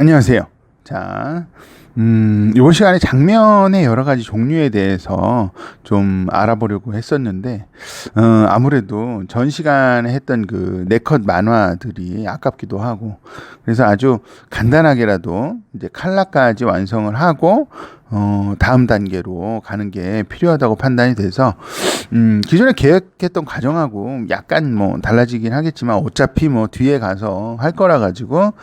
안녕하세요. 자, 음, 이번 시간에 장면의 여러 가지 종류에 대해서 좀 알아보려고 했었는데, 어, 아무래도 전 시간에 했던 그 네컷 만화들이 아깝기도 하고, 그래서 아주 간단하게라도 이제 칼라까지 완성을 하고, 어, 다음 단계로 가는 게 필요하다고 판단이 돼서, 음, 기존에 계획했던 과정하고 약간 뭐 달라지긴 하겠지만, 어차피 뭐 뒤에 가서 할 거라 가지고,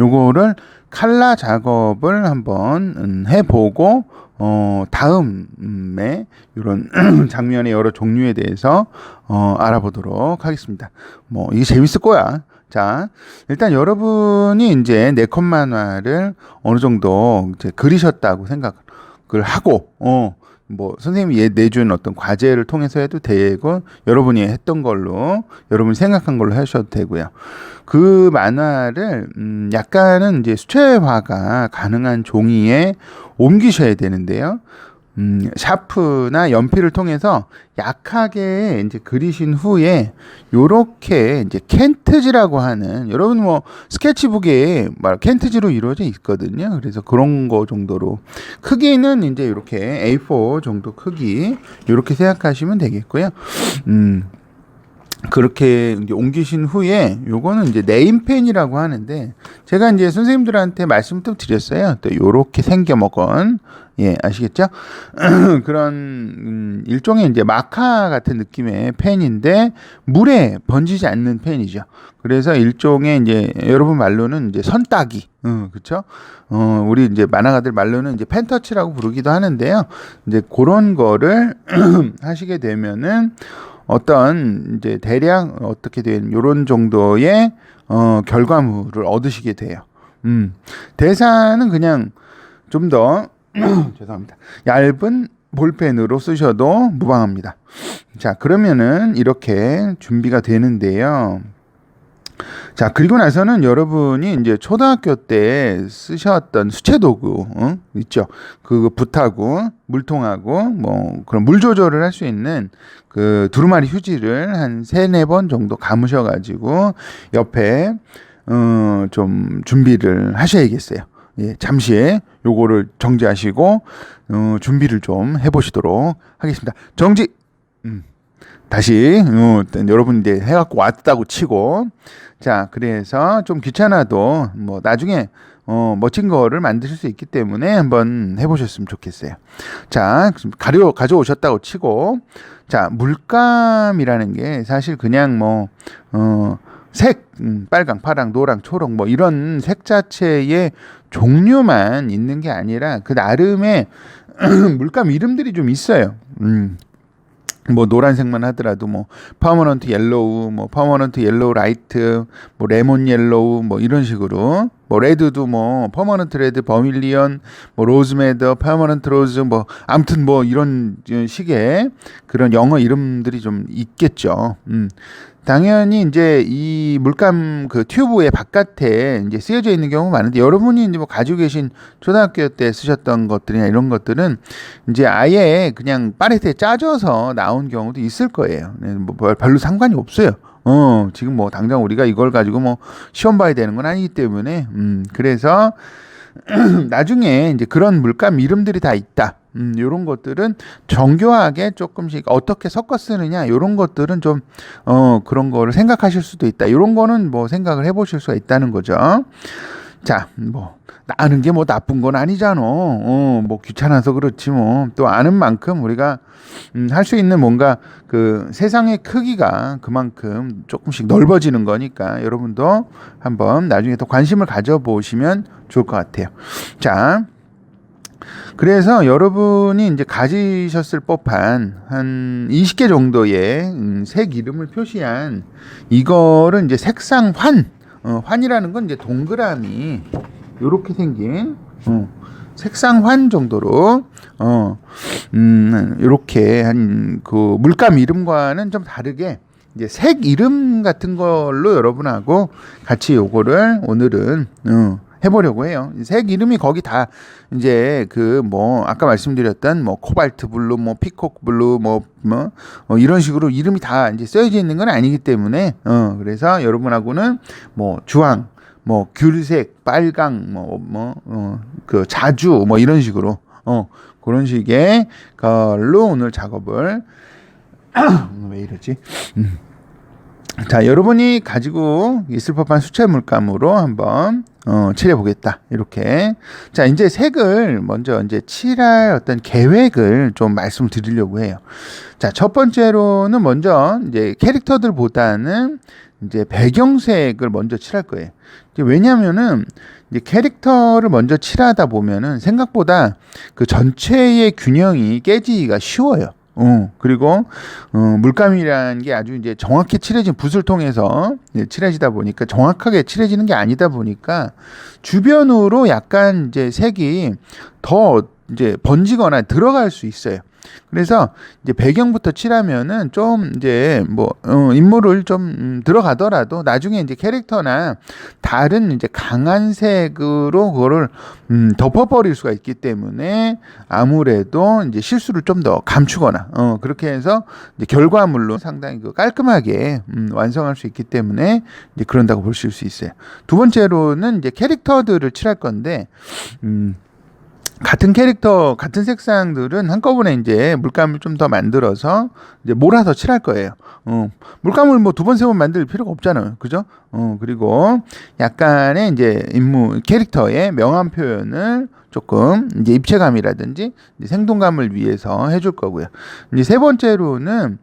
요거를 칼라 작업을 한번 음, 해보고 어 다음에 이런 장면의 여러 종류에 대해서 어 알아보도록 하겠습니다. 뭐 이게 재밌을 거야. 자 일단 여러분이 이제 네컷 만화를 어느 정도 이제 그리셨다고 생각을 하고 어. 뭐 선생님이 예- 내준 어떤 과제를 통해서 해도 되고 여러분이 했던 걸로 여러분이 생각한 걸로 하셔도 되고요. 그 만화를 음 약간은 이제 수채화가 가능한 종이에 옮기셔야 되는데요. 음 샤프나 연필을 통해서 약하게 이제 그리신 후에 요렇게 이제 켄트지라고 하는 여러분 뭐 스케치북에 막 켄트지로 이루어져 있거든요. 그래서 그런 거 정도로 크기는 이제 이렇게 A4 정도 크기 요렇게 생각하시면 되겠고요. 음 그렇게 이제 옮기신 후에 요거는 이제 네임펜이라고 하는데 제가 이제 선생님들한테 말씀도 드렸어요. 또 요렇게 생겨 먹은 예 아시겠죠? 그런 음, 일종의 이제 마카 같은 느낌의 펜인데 물에 번지지 않는 펜이죠. 그래서 일종의 이제 여러분 말로는 이제 선따기, 음, 그렇죠? 어, 우리 이제 만화가들 말로는 이제 펜터치라고 부르기도 하는데요. 이제 그런 거를 하시게 되면은 어떤 이제 대략 어떻게 된 요런 정도의 어 결과물을 얻으시게 돼요. 음. 대사는 그냥 좀 더 죄송합니다. 얇은 볼펜으로 쓰셔도 무방합니다. 자, 그러면은 이렇게 준비가 되는데요. 자, 그리고 나서는 여러분이 이제 초등학교 때 쓰셨던 수채 도구, 어? 있죠? 그 붓하고 물통하고 뭐 그런 물 조절을 할 수 있는 그 두루마리 휴지를 한 세네 번 정도 감으셔가지고 옆에 어, 좀 준비를 하셔야겠어요. 예, 잠시 요거를 정지하시고 어, 준비를 좀 해보시도록 하겠습니다. 정지. 음. 다시 어, 여러분 이제 해갖고 왔다고 치고 자 그래서 좀 귀찮아도 뭐 나중에 어, 멋진 거를 만드실 수 있기 때문에 한번 해보셨으면 좋겠어요. 자 가려 가져오셨다고 치고 자 물감이라는 게 사실 그냥 뭐 어, 색, 음, 빨강, 파랑, 노랑, 초록, 뭐 이런 색 자체의 종류만 있는 게 아니라 그 나름의 물감 이름들이 좀 있어요. 음, 뭐 노란색만 하더라도 뭐 퍼머넌트 옐로우, 뭐 퍼머넌트 옐로우 라이트, 뭐 레몬 옐로우 뭐 이런 식으로 뭐 레드도 뭐 퍼머넌트 레드, 버밀리언, 뭐 로즈메더, 퍼머넌트 로즈 뭐 아무튼 뭐 이런 식의 그런 영어 이름들이 좀 있겠죠. 음. 당연히 이제 이 물감 그 튜브의 바깥에 이제 쓰여져 있는 경우가 많은데 여러분이 이제 뭐 가지고 계신 초등학교 때 쓰셨던 것들이나 이런 것들은 이제 아예 그냥 파레트에 짜져서 나온 경우도 있을 거예요. 네, 뭐 별- 별로 상관이 없어요. 어, 지금 뭐 당장 우리가 이걸 가지고 뭐 시험 봐야 되는 건 아니기 때문에 음, 그래서 나중에 이제 그런 물감 이름들이 다 있다. 음, 요런 것들은 정교하게 조금씩 어떻게 섞어 쓰느냐, 요런 것들은 좀, 어, 그런 거를 생각하실 수도 있다. 요런 거는 뭐 생각을 해 보실 수가 있다는 거죠. 자, 뭐, 아는 게 뭐 나쁜 건 아니잖아. 어, 뭐 귀찮아서 그렇지 뭐. 또 아는 만큼 우리가 음, 할 수 있는 뭔가 그 세상의 크기가 그만큼 조금씩 넓어지는 거니까 여러분도 한번 나중에 더 관심을 가져보시면 좋을 것 같아요. 자, 그래서 여러분이 이제 가지셨을 법한 한 20개 정도의 음, 색 이름을 표시한 이거를 이제 색상 환, 어, 환이라는 건 이제 동그라미 요렇게 생긴 어, 색상 환 정도로 어, 음, 요렇게 한 그 물감 이름과는 좀 다르게 이제 색 이름 같은 걸로 여러분하고 같이 요거를 오늘은 어, 해보려고 해요. 색 이름이 거기 다 이제 그 뭐 아까 말씀드렸던 뭐 코발트 블루, 뭐 피콕 블루, 뭐뭐 어, 이런 식으로 이름이 다 이제 써져 있는 건 아니기 때문에 어 그래서 여러분하고는 뭐 주황, 뭐 귤색, 빨강, 뭐 뭐그 자주 뭐 이런 식으로 어 그런 식의 걸로 오늘 작업을 왜 이러지? 음. 자, 여러분이 가지고 있을 법한 수채 물감으로 한번 어, 칠해 보겠다. 이렇게. 자, 이제 색을 먼저 이제 칠할 어떤 계획을 좀 말씀 드리려고 해요. 자, 첫 번째로는 먼저 이제 캐릭터들보다는 이제 배경색을 먼저 칠할 거예요. 왜냐면은 이제 캐릭터를 먼저 칠하다 보면은 생각보다 그 전체의 균형이 깨지기가 쉬워요. 어, 그리고 어, 물감이라는 게 아주 이제 정확히 칠해진 붓을 통해서 칠해지다 보니까 정확하게 칠해지는 게 아니다 보니까 주변으로 약간 이제 색이 더 이제 번지거나 들어갈 수 있어요. 그래서 이제 배경부터 칠하면은 좀 이제 뭐 어, 인물을 좀 음, 들어가더라도 나중에 이제 캐릭터나 다른 이제 강한 색으로 그거를 음, 덮어버릴 수가 있기 때문에 아무래도 이제 실수를 좀 더 감추거나 어, 그렇게 해서 이제 결과물로 상당히 그 깔끔하게 음, 완성할 수 있기 때문에 이제 그런다고 보실 수 있어요. 두 번째로는 이제 캐릭터들을 칠할 건데 음. 같은 캐릭터, 같은 색상들은 한꺼번에 이제 물감을 좀 더 만들어서 이제 몰아서 칠할 거예요. 어, 물감을 뭐 두 번, 세 번 만들 필요가 없잖아요. 그죠? 어, 그리고 약간의 이제 인물, 캐릭터의 명암 표현을 조금 이제 입체감이라든지 이제 생동감을 위해서 해줄 거고요. 이제 세 번째로는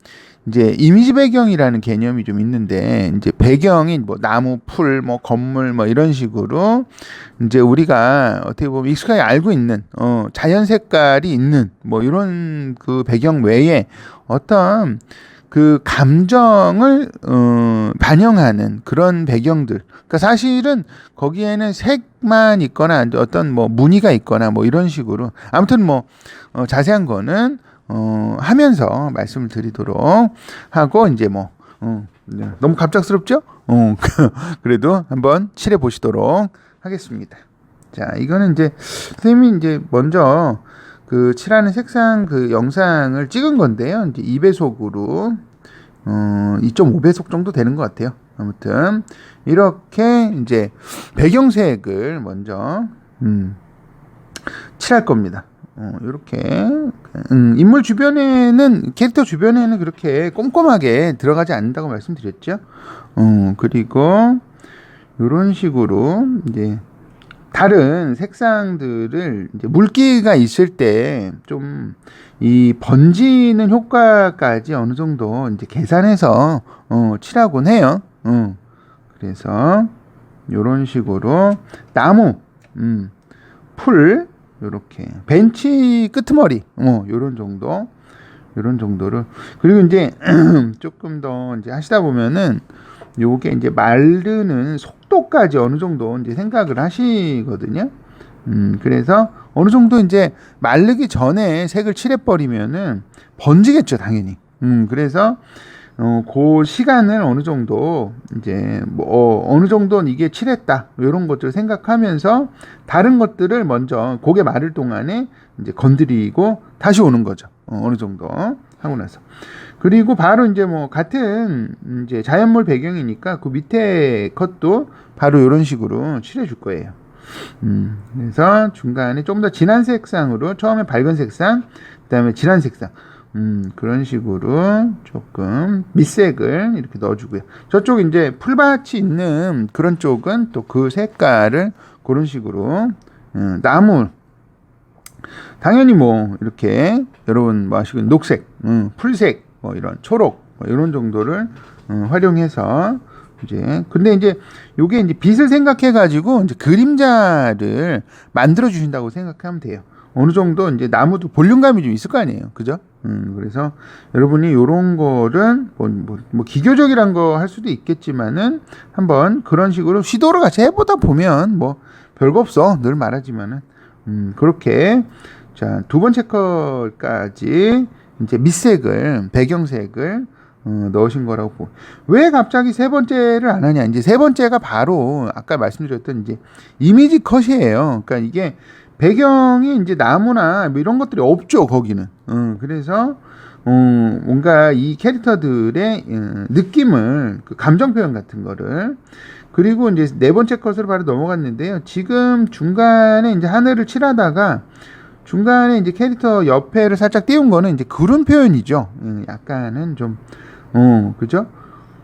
이제 이미지 배경이라는 개념이 좀 있는데 이제 배경이 뭐 나무, 풀, 뭐 건물 뭐 이런 식으로 이제 우리가 어떻게 보면 익숙하게 알고 있는 어 자연 색깔이 있는 뭐 이런 그 배경 외에 어떤 그 감정을 어, 반영하는 그런 배경들. 그러니까 사실은 거기에는 색만 있거나 어떤 뭐 무늬가 있거나 뭐 이런 식으로 아무튼 뭐 어, 자세한 거는 어, 하면서 말씀을 드리도록 하고 이제 뭐 어, 네. 너무 갑작스럽죠? 어, 그래도 한번 칠해 보시도록 하겠습니다. 자, 이거는 이제 선생님이 이제 먼저 그 칠하는 색상 그 영상을 찍은 건데요. 이제 2배속으로 어, 2.5배속 정도 되는 것 같아요. 아무튼 이렇게 이제 배경색을 먼저 음, 칠할 겁니다. 어, 이렇게 음, 인물 주변에는 캐릭터 주변에는 그렇게 꼼꼼하게 들어가지 않는다고 말씀드렸죠. 어, 그리고 이런 식으로 이제 다른 색상들을 물기가 있을 때 좀 이 번지는 효과까지 어느 정도 이제 계산해서 어, 칠하곤 해요. 어, 그래서 이런 식으로 나무, 음, 풀 요렇게 벤치 끄트머리 뭐 요런 정도 요런 정도를 그리고 이제 조금 더 이제 하시다 보면은 요게 이제 마르는 속도까지 어느 정도 이제 생각을 하시거든요. 음, 그래서 어느 정도 이제 마르기 전에 색을 칠해 버리면은 번지겠죠, 당연히. 음, 그래서 어, 그 시간을 어느 정도 이제 뭐 어, 어느 정도는 이게 칠했다 이런 것들을 생각하면서 다른 것들을 먼저 고개 마를 동안에 이제 건드리고 다시 오는 거죠. 어, 어느 정도 하고 나서 그리고 바로 이제 뭐 같은 이제 자연물 배경이니까 그 밑에 컷도 바로 이런 식으로 칠해 줄 거예요. 음, 그래서 중간에 좀 더 진한 색상으로 처음에 밝은 색상, 그 다음에 진한 색상. 음, 그런 식으로 조금 밑색을 이렇게 넣어주고요. 저쪽 이제 풀밭이 있는 그런 쪽은 또 그 색깔을 그런 식으로 음, 나무 당연히 뭐 이렇게 여러분 뭐 하시고 녹색, 음, 풀색, 뭐 이런 초록 뭐 이런 정도를 음, 활용해서 이제 근데 이제 요게 이제 빛을 생각해 가지고 이제 그림자를 만들어 주신다고 생각하면 돼요. 어느 정도 이제 나무도 볼륨감이 좀 있을 거 아니에요. 그죠? 음, 그래서 여러분이 요런 거를 뭐, 뭐, 뭐 기교적이란 거 할 수도 있겠지만은 한번 그런 식으로 시도를 같이 해보다 보면 뭐 별거 없어. 늘 말하지만은. 음, 그렇게 자, 두 번째 컬까지 이제 밑색을, 배경색을 어, 넣으신 거라고 보. 왜 갑자기 세 번째를 안 하냐? 이제 세 번째가 바로 아까 말씀드렸던 이제 이미지 컷이에요. 그러니까 이게 배경이 이제 나무나 뭐 이런 것들이 없죠 거기는. 어, 그래서 어, 뭔가 이 캐릭터들의 어, 느낌을 그 감정 표현 같은 거를 그리고 이제 네 번째 컷으로 바로 넘어갔는데요. 지금 중간에 이제 하늘을 칠하다가 중간에 이제 캐릭터 옆에를 살짝 띄운 거는 이제 구름 표현이죠. 음, 약간은 좀, 어, 그죠?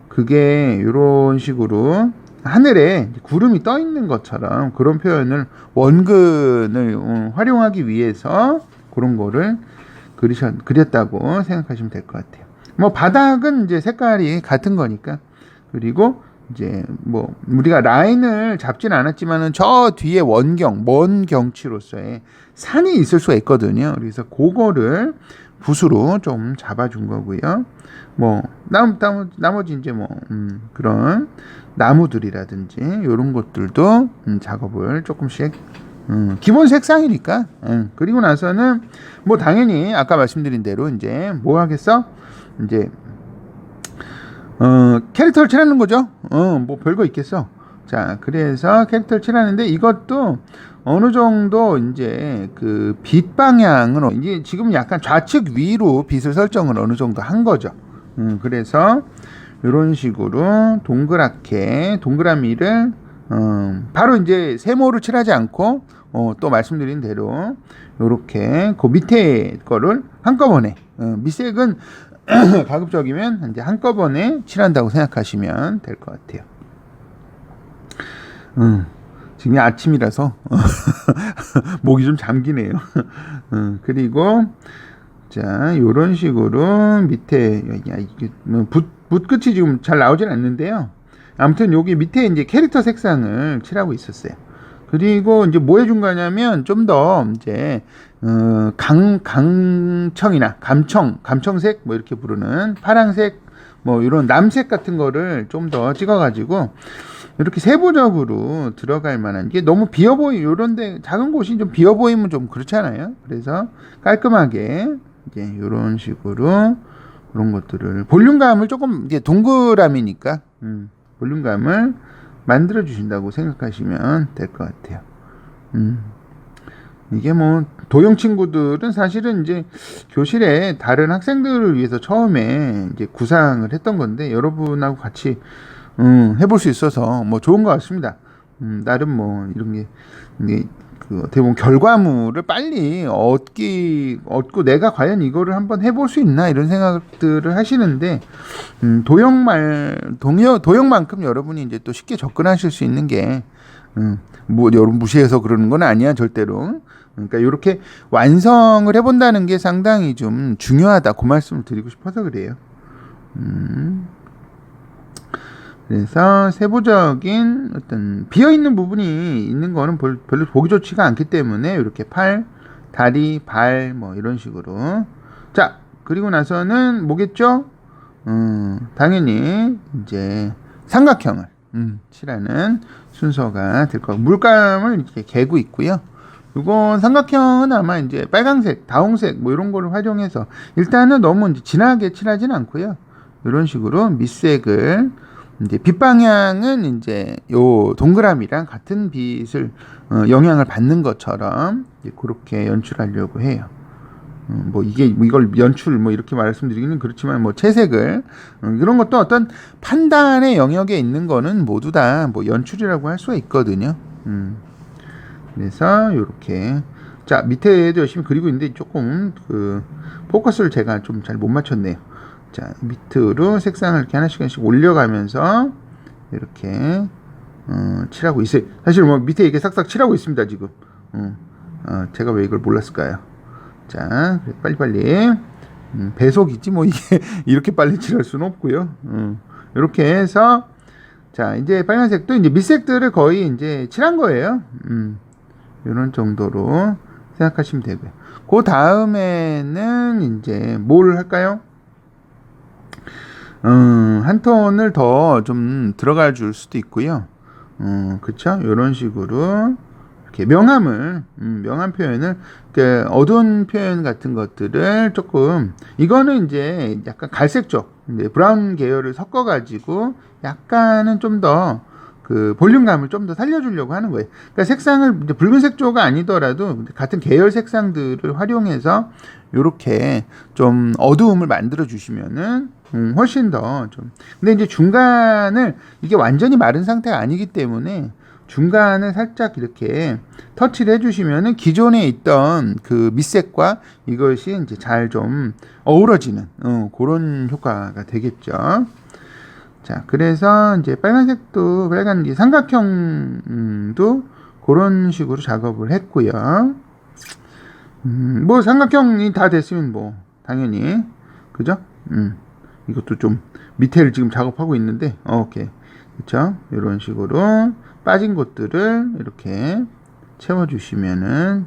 그게 이런 식으로 하늘에 구름이 떠 있는 것처럼 그런 표현을 원근을 어, 활용하기 위해서 그런 거를 그리셨, 그렸다고 생각하시면 될 것 같아요. 뭐 바닥은 이제 색깔이 같은 거니까 그리고 이제 뭐 우리가 라인을 잡진 않았지만은 저 뒤에 원경 먼 경치로서의 산이 있을 수가 있거든요. 그래서 그거를 붓으로 좀 잡아준 거고요. 뭐 나무, 나무 나머지 이제 뭐 음, 그런 나무들이라든지 이런 것들도 음, 작업을 조금씩 음, 기본 색상이니까 음, 그리고 나서는 뭐 당연히 아까 말씀드린 대로 이제 뭐 하겠어 이제 어, 캐릭터를 칠하는 거죠. 어, 뭐 별거 있겠어. 자, 그래서 캐릭터를 칠하는데 이것도 어느 정도 이제 그 빛 방향으로 이제 지금 약간 좌측 위로 빛을 설정을 어느 정도 한 거죠. 음, 그래서 이런 식으로 동그랗게 동그라미를 어, 바로 이제 세모를 칠하지 않고 어, 또 말씀드린 대로 이렇게 그 밑에 거를 한꺼번에 어, 밑색은 가급적이면 이제 한꺼번에 칠한다고 생각하시면 될 것 같아요. 음, 지금 아침이라서 목이 좀 잠기네요. 음, 그리고 자 이런 식으로 밑에 야, 이게 뭐 붓, 붓 끝이 지금 잘 나오진 않는데요. 아무튼 여기 밑에 이제 캐릭터 색상을 칠하고 있었어요. 그리고 이제 뭐 해준 거냐면 좀 더 이제 어, 강 강청이나 감청 감청색 뭐 이렇게 부르는 파랑색 뭐 이런 남색 같은 거를 좀 더 찍어가지고 이렇게 세부적으로 들어갈 만한 이게 너무 비어 보이 요런데 작은 곳이 좀 비어 보이면 좀 그렇잖아요. 그래서 깔끔하게 이제 이런 식으로 그런 것들을 볼륨감을 조금 이제 동그라미니까 음, 볼륨감을 만들어 주신다고 생각하시면 될 것 같아요. 음. 이게 뭐 도형 친구들은 사실은 이제 교실에 다른 학생들을 위해서 처음에 이제 구상을 했던 건데 여러분하고 같이 음, 해볼 수 있어서 뭐 좋은 것 같습니다. 음, 나름 뭐 이런 게 이게 그 어떻게 보면 결과물을 빨리 얻기 얻고 내가 과연 이거를 한번 해볼 수 있나 이런 생각들을 하시는데 음, 도형말 동요 도형만큼 여러분이 이제 또 쉽게 접근하실 수 있는 게 음, 뭐 여러분 무시해서 그러는 건 아니야 절대로. 그러니까 이렇게 완성을 해본다는 게 상당히 좀 중요하다. 그 말씀을 드리고 싶어서 그래요. 음. 그래서 세부적인 어떤 비어 있는 부분이 있는 거는 별- 별로 보기 좋지가 않기 때문에 이렇게 팔, 다리, 발 뭐 이런 식으로. 자 그리고 나서는 뭐겠죠? 음, 당연히 이제 삼각형을 음, 칠하는 순서가 될 거고 물감을 이렇게 개고 있고요. 이건 삼각형은 아마 이제 빨강색, 다홍색 뭐 이런 거를 활용해서 일단은 너무 이제 진하게 칠하진 않고요. 이런 식으로 밑색을 이제 빛 방향은 이제 요 동그라미랑 같은 빛을 어, 영향을 받는 것처럼 그렇게 연출하려고 해요. 음, 뭐 이게 뭐 이걸 연출 뭐 이렇게 말씀드리기는 그렇지만 뭐 채색을 음, 이런 것도 어떤 판단의 영역에 있는 거는 모두 다 뭐 연출이라고 할 수가 있거든요. 음. 그래서 요렇게 자 밑에도 열심히 그리고 있는데 조금 그 포커스를 제가 좀 잘 못 맞췄네요. 자 밑으로 색상을 이렇게 하나씩 하나씩 올려가면서 이렇게 어, 칠하고 있어요. 사실 뭐 밑에 이게 싹싹 칠하고 있습니다 지금. 어, 어, 제가 왜 이걸 몰랐을까요? 자 빨리빨리 음, 배속이지 뭐 이게 이렇게 빨리 칠할 수는 없고요. 음, 이렇게 해서 자 이제 빨간색도 이제 밑색들을 거의 이제 칠한 거예요. 음, 이런 정도로 생각하시면 되고요. 그 다음에는 이제 뭘 할까요? 음, 한 톤을 더 좀 들어가 줄 수도 있고요. 음, 그쵸? 이런 식으로 이렇게 명암을 음, 명암 표현을 그 어두운 표현 같은 것들을 조금 이거는 이제 약간 갈색 쪽 브라운 계열을 섞어 가지고 약간은 좀더 그 볼륨감을 좀 더 살려주려고 하는 거예요. 그러니까 색상을 이제 붉은색 쪽가 아니더라도 같은 계열 색상들을 활용해서 이렇게 좀 어두움을 만들어 주시면은 음, 훨씬 더 좀. 근데 이제 중간을 이게 완전히 마른 상태가 아니기 때문에 중간을 살짝 이렇게 터치를 해주시면은 기존에 있던 그 밑색과 이것이 이제 잘 좀 어우러지는 어, 그런 효과가 되겠죠. 자, 그래서 이제 빨간색도 빨간 이 삼각형도 그런 식으로 작업을 했고요. 음, 뭐 삼각형이 다 됐으면 뭐 당연히 그죠? 음, 이것도 좀 밑에를 지금 작업하고 있는데 어, 오케이 그렇죠? 이런 식으로 빠진 곳들을 이렇게 채워주시면은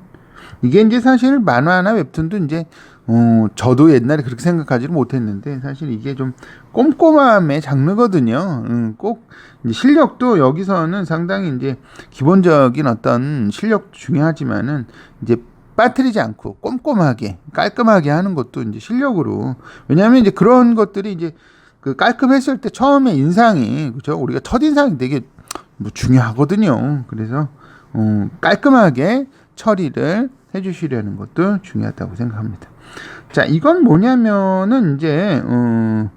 이게 이제 사실 만화나 웹툰도 이제 어, 저도 옛날에 그렇게 생각하지를 못했는데 사실 이게 좀 꼼꼼함의 장르거든요. 음, 꼭 실력도 여기서는 상당히 이제 기본적인 어떤 실력 중요하지만은 이제 빠뜨리지 않고 꼼꼼하게 깔끔하게 하는 것도 이제 실력으로 왜냐하면 이제 그런 것들이 이제 그 깔끔했을 때 처음에 인상이 그죠 우리가 첫 인상이 되게 뭐 중요하거든요. 그래서 어, 깔끔하게 처리를 해주시려는 것도 중요하다고 생각합니다. 자, 이건 뭐냐면은 이제 어,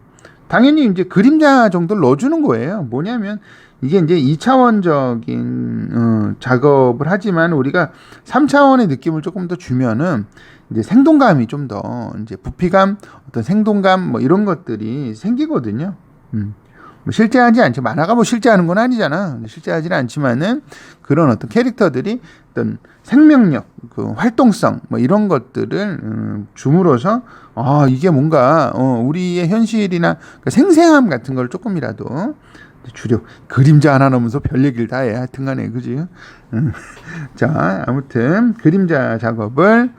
당연히 이제 그림자 정도를 넣어주는 거예요. 뭐냐면 이게 이제 2차원적인 어, 작업을 하지만 우리가 3차원의 느낌을 조금 더 주면은 이제 생동감이 좀 더 이제 부피감, 어떤 생동감 뭐 이런 것들이 생기거든요. 음. 뭐 실제하지 않죠. 만화가 뭐 실제하는 건 아니잖아. 실제하지는 않지만은 그런 어떤 캐릭터들이 어떤 생명력, 그 활동성 뭐 이런 것들을 음, 줌으로써 아 이게 뭔가 어, 우리의 현실이나 그 생생함 같은 걸 조금이라도 주려 그림자 하나 넣으면서 별 얘기를 다 해. 하여튼간에 그지. 음. 자 아무튼 그림자 작업을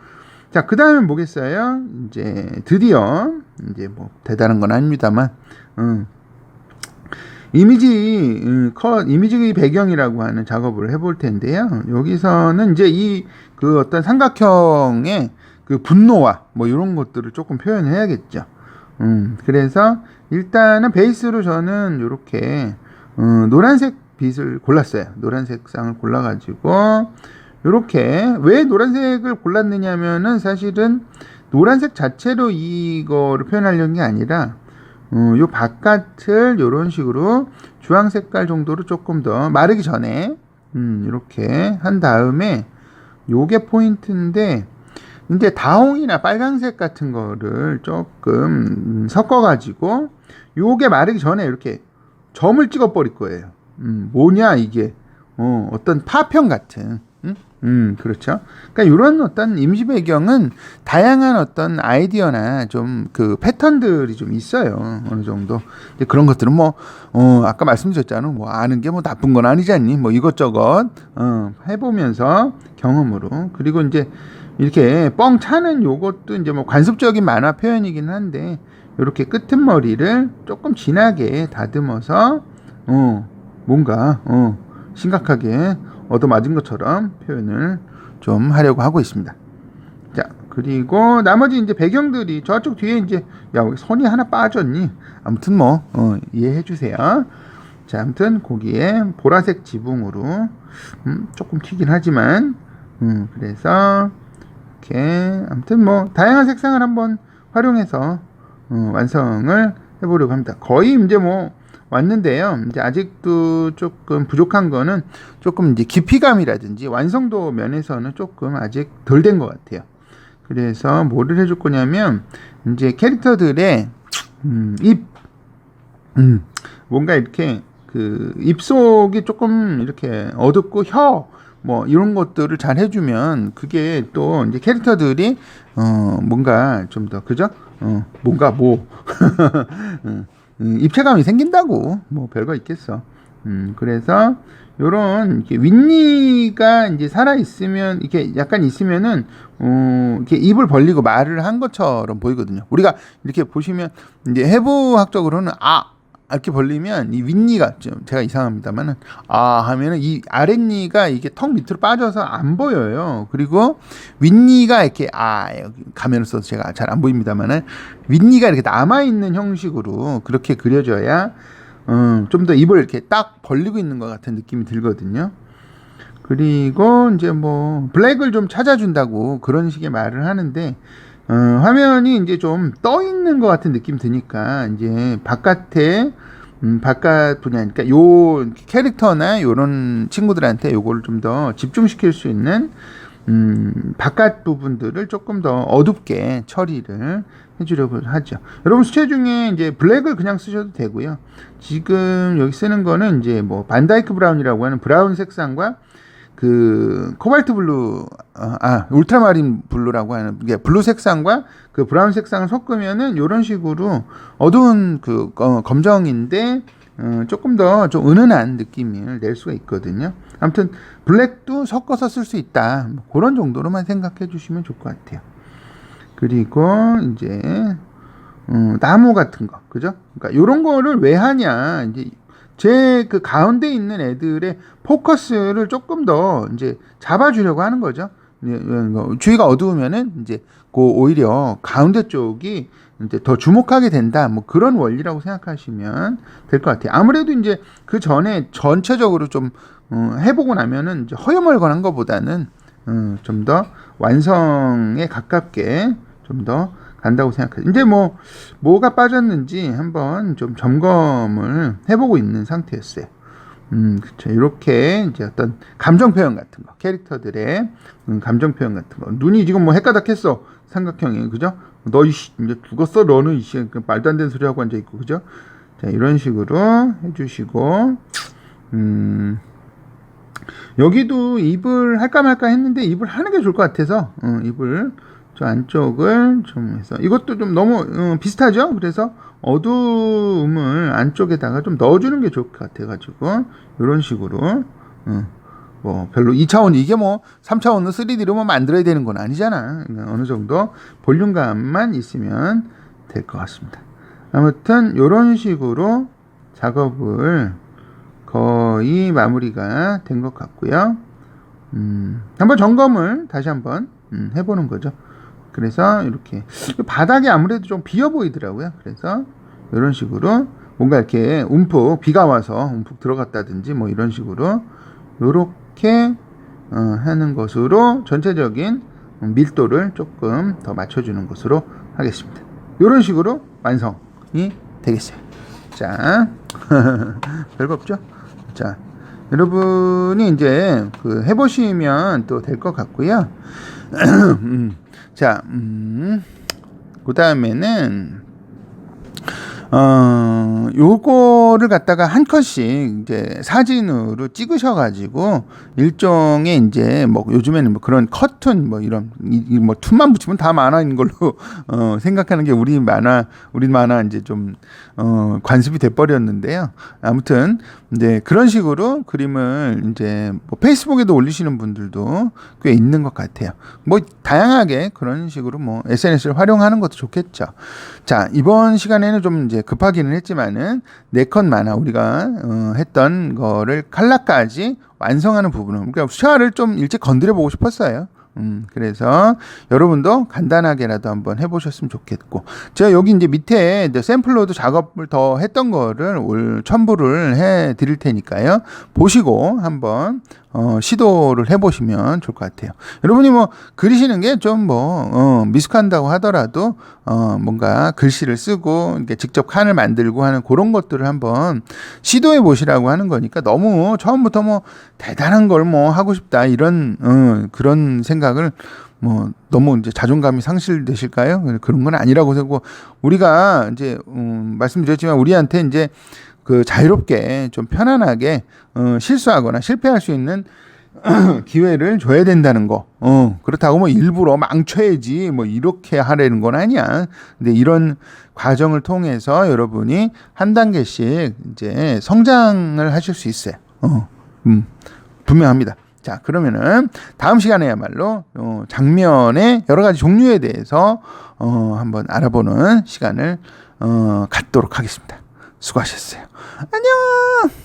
자 그 다음에 뭐겠어요? 이제 드디어 이제 뭐 대단한 건 아닙니다만. 음. 이미지 음, 컷 이미지 배경이라고 하는 작업을 해볼 텐데요. 여기서는 이제 이 그 어떤 삼각형의 그 분노와 뭐 이런 것들을 조금 표현해야겠죠. 음, 그래서 일단은 베이스로 저는 이렇게 음, 노란색 빛을 골랐어요. 노란색 상을 골라가지고 이렇게 왜 노란색을 골랐느냐면은 사실은 노란색 자체로 이거를 표현하려는 게 아니라 어, 요 바깥을 이런 식으로 주황 색깔 정도로 조금 더 마르기 전에 음, 이렇게 한 다음에 요게 포인트인데 이제 다홍이나 빨강색 같은 거를 조금 음, 섞어 가지고 요게 마르기 전에 이렇게 점을 찍어 버릴 거예요. 음, 뭐냐 이게 어, 어떤 파편 같은 음? 음, 그렇죠. 그러니까 이런 어떤 임시 배경은 다양한 어떤 아이디어나 좀 그 패턴들이 좀 있어요. 어느 정도. 근데 그런 것들은 뭐, 어, 아까 말씀드렸잖아. 뭐 아는 게 뭐 나쁜 건 아니지 않니? 뭐 이것저것, 어, 해보면서 경험으로. 그리고 이제 이렇게 뻥 차는 요것도 이제 뭐 관습적인 만화 표현이긴 한데, 이렇게 끄트머리를 조금 진하게 다듬어서, 어, 뭔가, 어, 심각하게 얻어맞은 것처럼 표현을 좀 하려고 하고 있습니다. 자, 그리고 나머지 이제 배경들이 저쪽 뒤에 이제 야, 선이 하나 빠졌니? 아무튼 뭐 어, 이해해 주세요. 자, 아무튼 거기에 보라색 지붕으로 음, 조금 튀긴 하지만 음, 그래서 이렇게 아무튼 뭐 다양한 색상을 한번 활용해서 어, 완성을 해보려고 합니다. 거의 이제 뭐 왔는데요. 이제 아직도 조금 부족한 거는 조금 이제 깊이감이라든지 완성도 면에서는 조금 아직 덜 된 것 같아요. 그래서 뭐를 해줄 거냐면 이제 캐릭터들의 음, 입, 음, 뭔가 이렇게 그 입속이 조금 이렇게 어둡고 혀, 뭐 이런 것들을 잘 해주면 그게 또 이제 캐릭터들이 어 뭔가 좀 더 그죠? 어 뭔가 뭐 음, 음, 입체감이 생긴다고 뭐 별거 있겠어. 음, 그래서 요런 윗니가 이제 살아 있으면 이렇게 약간 있으면은 어, 이렇게 입을 벌리고 말을 한 것처럼 보이거든요. 우리가 이렇게 보시면 이제 해부학적으로는 아 이렇게 벌리면 이 윗니가 좀 제가 이상합니다만은 아 하면은 이 아랫니가 이게 턱 밑으로 빠져서 안 보여요. 그리고 윗니가 이렇게 아 여기 가면을 써서 제가 잘 안 보입니다만은 윗니가 이렇게 남아 있는 형식으로 그렇게 그려져야 음, 좀 더 입을 이렇게 딱 벌리고 있는 것 같은 느낌이 들거든요. 그리고 이제 뭐 블랙을 좀 찾아준다고 그런 식의 말을 하는데 어, 화면이 이제 좀 떠 있는 것 같은 느낌 드니까 이제 바깥에 음, 바깥 분야 그러니까 요 캐릭터나 요런 친구들한테 요거를 좀 더 집중시킬 수 있는 음, 바깥 부분들을 조금 더 어둡게 처리를 해주려고 하죠. 여러분 수채 중에 이제 블랙을 그냥 쓰셔도 되고요. 지금 여기 쓰는 거는 이제 뭐 반다이크 브라운이라고 하는 브라운 색상과 그 코발트 블루 어, 아 울트라마린 블루라고 하는 게 블루 색상과 그 브라운 색상을 섞으면은 이런 식으로 어두운 그 어, 검정인데 어, 조금 더 좀 은은한 느낌을 낼 수가 있거든요. 아무튼 블랙도 섞어서 쓸 수 있다. 뭐 그런 정도로만 생각해 주시면 좋을 것 같아요. 그리고 이제 음, 나무 같은 거, 그죠? 그러니까 이런 거를 왜 하냐? 이제 제 그 가운데 있는 애들의 포커스를 조금 더 이제 잡아주려고 하는 거죠. 예, 예, 주위가 어두우면은 이제 그 오히려 가운데 쪽이 이제 더 주목하게 된다. 뭐 그런 원리라고 생각하시면 될 것 같아요. 아무래도 이제 그 전에 전체적으로 좀 어, 해보고 나면은 허여멀건한 것보다는 어, 좀더 완성에 가깝게 좀더 간다고 생각해요. 이제 뭐 뭐가 빠졌는지 한번 좀 점검을 해보고 있는 상태였어요. 음, 그쵸. 이렇게 이제 어떤 감정 표현 같은 거, 캐릭터들의 음, 감정 표현 같은 거. 눈이 지금 뭐 헷가닥했어. 삼각형이, 그죠? 너 이씨, 이제 죽었어, 너는 이씨. 그 말도 안 되는 소리 하고 앉아 있고, 그죠? 자, 이런 식으로 해주시고, 음, 여기도 입을 할까 말까 했는데 입을 하는 게 좋을 것 같아서, 어, 입을 저 안쪽을 좀 해서, 이것도 좀 너무 어, 비슷하죠? 그래서 어두움을 안쪽에다가 좀 넣어주는 게 좋을 것 같아가지고, 이런 식으로, 어, 뭐 별로 2차원 이게 뭐 3차원으로 3D로 뭐 만들어야 되는 건 아니잖아. 그러니까 어느 정도 볼륨감만 있으면 될 것 같습니다. 아무튼 이런 식으로 작업을 거의 마무리가 된 것 같고요. 음, 한번 점검을 다시 한번 음, 해보는 거죠. 그래서 이렇게 바닥이 아무래도 좀 비어 보이더라고요. 그래서 이런 식으로 뭔가 이렇게 움푹 비가 와서 움푹 들어갔다든지 뭐 이런 식으로 이렇게 어, 하는 것으로 전체적인 밀도를 조금 더 맞춰주는 것으로 하겠습니다. 이런 식으로 완성이 되겠어요. 자, 별거 없죠? 자, 여러분이 이제 그 해보시면 또 될 것 같고요. 음, 자, 음, 그 다음에는 어, 요거를 갖다가 한 컷씩 이제 사진으로 찍으셔가지고 일종의 이제 뭐 요즘에는 뭐 그런 커튼 뭐 이런 이, 이 뭐 툰만 붙이면 다 만화인 걸로 어, 생각하는 게 우리 만화 우리 만화 이제 좀 어, 관습이 돼 버렸는데요. 아무튼 이제 그런 식으로 그림을 이제 뭐 페이스북에도 올리시는 분들도 꽤 있는 것 같아요. 뭐 다양하게 그런 식으로 뭐 SNS를 활용하는 것도 좋겠죠. 자 이번 시간에는 좀 이제 급하기는 했지만은 네컷 만화 우리가 어, 했던 거를 칼라까지 완성하는 부분은 그러니까 수화를 좀 일찍 건드려 보고 싶었어요. 음, 그래서 여러분도 간단하게라도 한번 해보셨으면 좋겠고, 제가 여기 이제 밑에 이제 샘플로도 작업을 더 했던 거를 올 첨부를 해 드릴 테니까요. 보시고 한번 어, 시도를 해보시면 좋을 것 같아요. 여러분이 뭐 그리시는 게 좀뭐 어, 미숙한다고 하더라도 어, 뭔가 글씨를 쓰고 이렇게 직접 칸을 만들고 하는 그런 것들을 한번 시도해 보시라고 하는 거니까 너무 처음부터 뭐 대단한 걸 뭐 하고 싶다 이런 어, 그런 생각을 뭐 너무 이제 자존감이 상실되실까요? 그런 건 아니라고 생각하고 우리가 이제 음, 말씀드렸지만 우리한테 이제 그 자유롭게 좀 편안하게 어, 실수하거나 실패할 수 있는 기회를 줘야 된다는 거. 어, 그렇다고 뭐 일부러 망쳐야지 뭐 이렇게 하려는 건 아니야. 근데 이런 과정을 통해서 여러분이 한 단계씩 이제 성장을 하실 수 있어요. 어, 음, 분명합니다. 자, 그러면은 다음 시간에야말로 어, 장면의 여러 가지 종류에 대해서 어, 한번 알아보는 시간을 어, 갖도록 하겠습니다. 수고하셨어요. 안녕!